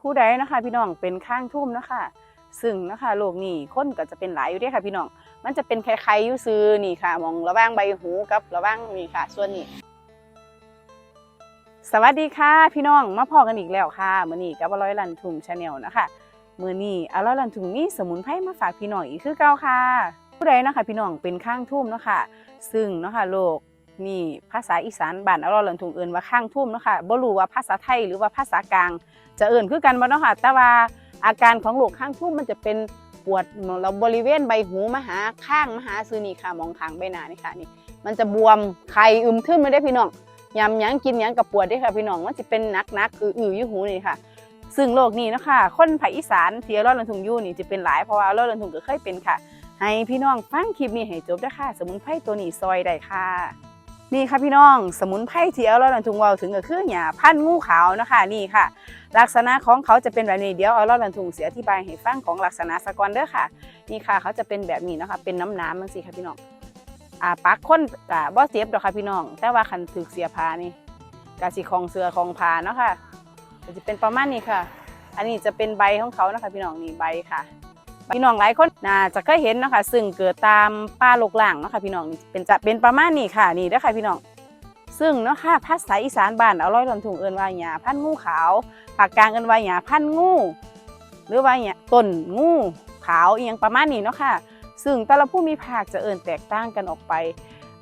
ผู้ใดนะคะ พี่น้องเป็นข้างทุ่มนะคะ ซึ่งนะคะโรคนี้คนก็จะเป็นหลายอยู่ด้ค่ะ พี่น้อง มันจะเป็นไข้ๆอยู่ซื้อนี่ค่ะ มองระว่างใบหูกับระว่างนี่ค่ะ ส่วนนี้ สวัสดีค่ะ พี่น้องมาพอกันอีกแล้วค่ะมื้อนี้กับอร่อยลันทุ่งชาแนลนะคะมื้อนี้อร่อยลันทุ่งมีสมุนไพรมาฝากพี่น้องอีกคือเก่าค่ะ ผู้ใดนะคะ พี่น้องเป็นข้างทุ่มเนาะค่ะ ซึ่งเนาะค่ะโรค นี่ภาษาอีสานบ้านอร่อยลันทุงเอิ้นว่าข้างทุ่มเนาะค่ะบ่รู้ว่าภาษาไทยหรือว่าภาษากลาง จะเอิ้นคือกันบ่เนาะค่ะ แต่ว่าอาการของโรคข้างทุ่มมันจะเป็นปวดเราบริเวณใบหูมหาข้างมหาซื้อนี่ค่ะมองข้างใบหน้านี่ค่ะนี่ มันจะบวมไข่อึมทึมไม่ได้พี่น้องยำยังกินยังกับปวดได้ค่ะพี่น้องมันจะเป็นนักนักๆอืออืออยู่หูนี่ค่ะ ซึ่งโรคนี้นะคะคนภาคอีสานที่รอยลันทุงยู่นี่จะเป็นหลายเพราะว่าอร่อยลันทุงก็เคยเป็นค่ะ ให้พี่น้องฟังคลิปนี้ให้จบด้วยค่ะ สมุนไพรตัวนี้ซอยได้ค่ะ นี่ค่ะพี่น้องสมุนไพรที่อร่อยลันทุงว่าถึงก็คือหญ้าพันงูขาวนะคะนี่ค่ะ ลักษณะของเขาจะเป็นแบบนี้เดี๋ยวอร่อยลันทุงเสียอธิบายให้ฟังของลักษณะสะกอนเด้อค่ะ นี่ค่ะเขาจะเป็นแบบนี้นะคะ เป็นน้ำน้ำมันสิค่ะพี่น้องอ่าปักคนกะบ่เจ็บดอกค่ะพี่น้อง แต่ว่าคันถึกเสียพานี่กะสิของเสือของพาเนาะค่ะจะเป็นประมาณนี้ค่ะ อันนี้จะเป็นใบของเขานะคะพี่น้องนี่ใบค่ะ พี่น้องหลายคนน่าจะเคยเห็นเนาะคะซึ่งเกิดตามป่าลกล่างเนาะค่ะพี่น้องเป็นจะเป็นประมาณนี้ค่ะนี่เด้อค่ะพี่น้องซึ่งเนาะค่ะภาษาอีสานบ้านเอาร้อยลำถุงเอินว่าหญ้าพันงูขาวภาคกลางเอินว่าหญ้าพันงูหรือว่าหญ้าต้นงูขาวอียงประมาณนี้เนาะค่ะ ซึ่งแต่ละผู้มีภาคจะเอินแตกต่างกันออกไป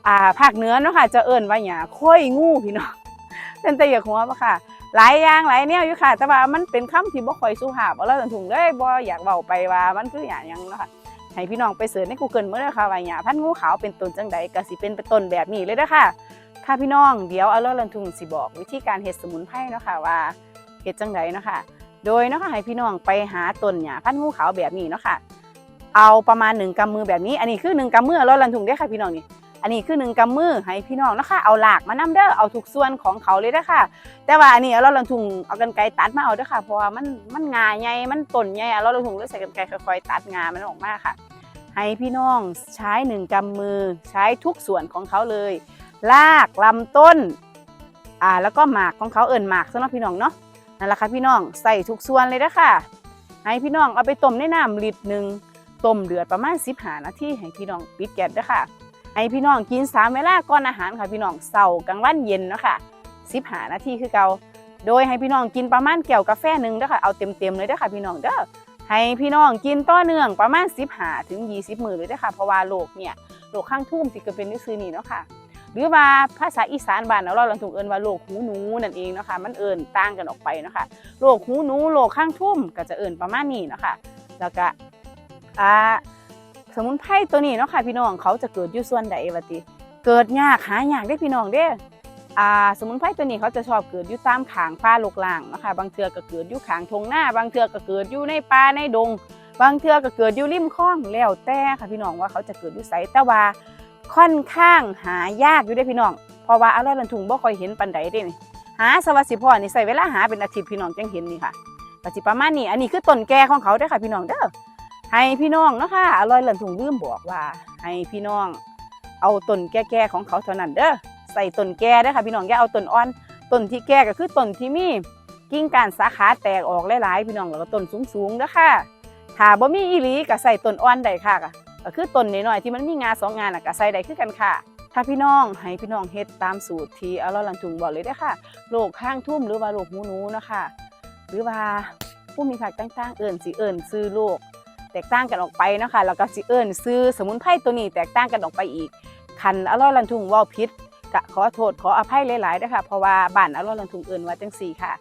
อ่าภาคเหนือเนาะค่ะจะเอินว่าหยาค่อยงูพี่น้องเป็นแต่อย่าหัวปะค่ะ หลายอย่างหลายแนวอยู่ค่ะ แต่ว่ามันเป็นคำที่บ่ค่อยสุภาพเอาแล้วถึงเลยบ่อยากเว้าไปว่ามันคือหยาหยังเนาะค่ะให้พี่น้องไปเสิร์ชใน Google เมื่อเลยค่ะว่าหยาพันงูขาวเป็นต้นจังใดก็สิเป็นต้นแบบนี้เลยเด้อค่ะค่ะพี่น้องเดี๋ยวเอาแล้วลันทุงสิบอก วิธีการเฮ็ดสมุนไพรเนาะค่ะว่าเฮ็ดจังใดเนาะค่ะโดยเนาะค่ะให้พี่น้องไปหาต้นหญ้าพันงูขาวแบบนี้เนาะค่ะเอาประมาณหนึ่งกำมือแบบนี้ อันนี้คือหนึ่งกำมือแล้วลันถุงได้ค่ะพี่น้องนี่ อันนี้คือหนึ่งกำมือให้พี่น้องนะคะเอาหลากมานำเด้อเอาทุกส่วนของเขาเลยเด้อค่ะแต่ว่าอันนี้เราลันถุงเอากันไกรตัดมาเอาเด้อค่ะเพราะว่ามันมันงาใหญ่มันต้นใหญ่เราลันถุงเลยใส่กันไกรค่อยๆตัดงามันออกมาค่ะ ให้พี่น้องใช้หนึ่งกำมือใช้ทุกส่วนของเขาเลยรากลำต้นอ่าแล้วก็หมากของเขาเอิ่นหมากสำหรับพี่น้องเนาะนั่นแหละค่ะพี่น้องใส่ทุกส่วนเลยเด้อค่ะให้พี่น้องเอาไปต้มในน้ำลิตรหนึ่งต้มเดือดประมาณ15นาทีให้พี่น้องปิดแก๊สเด้อค่ะ ให้พี่น้องกินสามเวลาก่อนอาหารค่ะพี่น้องเสาร์กลางวันเย็นเนาะค่ะ15นาทีคือเกาโดยให้พี่น้องกินประมาณแก้วกาแฟหนึ่งเด้อค่ะเอาเต็มๆเลยเด้อค่ะพี่น้องเด้อให้พี่น้องกินต่อเนื่องประมาณ15ถึง20มื้อเลยเด้อค่ะเพราะว่าโรคเนี่ยโรคข้างทุ่มที่เกิดเป็นนี่ซื้อนี่เนาะค่ะ หรือว่าภาษาอีสานบ้านเราเราถูกเอินว่าโรคหูหนูนั่นเองเนาะค่ะมันเอินต่างกันออกไปเนาะค่ะโรคหูหนูโรคข้างทุ่มก็จะเอินประมาณนี้เนาะค่ะแล้วก็อ่า สมุนไพรตัวนี้เนาะค่ะพี่น้องเขาจะเกิดอยู่ส่วนใดวะติเกิดยากหายากได้พี่น้องเด้อ่าสมุนไพรตัวนี้เขาจะชอบเกิดอยู่ตามขางป่าลกล่างนะคะบางเทือก็เกิดอยู่ขางทงหน้า บางเทือก็เกิดอยู่ในป่าในดง บางเทือก็เกิดอยู่ริมคลองแล้วแต่ค่ะพี่น้องว่าเขาจะเกิดอยู่ไสแต่ว่าค่อนข้างหายากอยู่ได้พี่น้องเพราะว่าอะไรลันทุงบ่ค่อยเห็นปันใดเด้นี่หาสวัสดิพรนี่ใส่เวลาหาเป็นอาทิตย์พี่น้องจังเห็นนี่ค่ะก็สิประมานี้อันนี้คือต้นแก่ของเขาเด้ค่ะพี่น้องเด้อ ให้พี่น้องเนาะค่ะอร่อยหลันถุงลืมบอกว่า ให้พี่น้องเอาต้นแก่ๆของเขาเท่านั้นเด้อใส่ต้นแก่เด้ค่ะพี่น้องอย่าเอาต้นอ่อนต้นที่แก่ก็คือต้นที่มีกิ่งก้านสาขาแตกออกหลายๆพี่น้องแล้วก็ต้นสูงๆเด้อค่ะถ้าบ่มีอีหลีก็ใส่ต้นอ่อนได้ค่ะก็คือต้นน้อยๆที่มันมีงาสองงานน่ะก็ใส่ได้คือกันค่ะ ถ้าพี่น้องให้พี่น้องเฮ็ดตามสูตรที่อร่อยหลันถุงบอกเลยเด้ค่ะโรคข้างทุ่มหรือว่าโรคหูหนูนะคะหรือว่าผู้มีผักต่างๆ เอิ่นสิเอิ่นซื้อโรค แตกต่างกันออกไปเนาะคะแล้วก็สิเอิ้นซื้อสมุนไพรตัวนี้แตกต่างกันออกไปอีกคันอร่อยลันทุงว่าพิษกะขอโทษขออภัยหลายๆนะคะเพราะว่าบ้านอร่อยลันทุงเอิ้นว่าจังสี่ค่ะ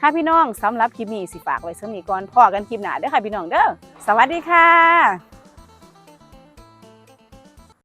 ค่ะพี่น้องสำหรับคลิปนี้สิฝากไว้สำนี้ก่อนพอกันคลิปหน้าเด้อค่ะพี่น้องเด้อสวัสดีค่ะ